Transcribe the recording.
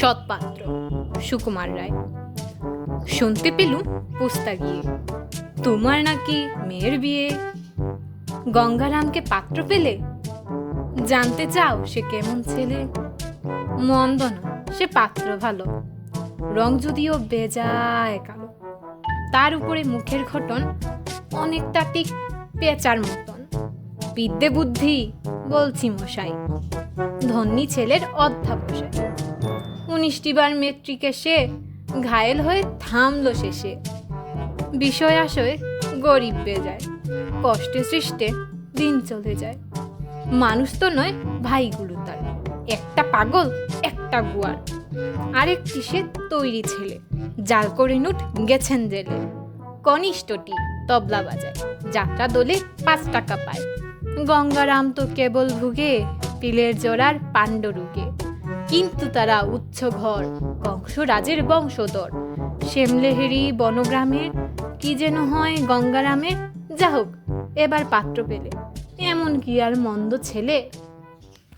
সৎপাত্র, সুকুমার রায়। শুনতে পেলুম পোস্তা গিয়ে। তোমার নাকি মেয়ের বিয়ে। গঙ্গারামকে পাত্র পেলে? জানতে চাও সে কেমন ছেলে? মন্দ না, সে পাত্র ভালো। রং যদিও বেজায় কালো। তার উপরে মুখের ঘটন অনেকটা ঠিক পেঁচার মতন। বিদ্যে বুদ্ধি, বলছি মশাই। ধন্যী ছেলের অধ্যাবসায় উনিশটি বার মেট্রিকে সে ঘায়েল হয়ে থামল শেষে। বিষয় আশয়ে গরিব বেজায়, কষ্টে সৃষ্টে দিন চলে যায়। মানুষ তো নয় ভাইগুলো তার, একটা পাগল, একটা গুয়ার। আরেকটি সে তৈরি ছেলে, জাল করে নুট গেছেন জেলে। কনিষ্ঠটি তবলা বাজায়, যাত্রা দোলে পাঁচ টাকা পায়। গঙ্গারাম তো কেবল ভুগে পিলের জোড়ার পাণ্ডরুগে কিন্তু তারা উচ্চ ঘর কংসরাজের বংশধর। শ্যামলেহেরি বনগ্রামের, কি যেন হয় গঙ্গারামের যা হোক এবার পাত্র পেলে। এমন কি আর মন্দ ছেলে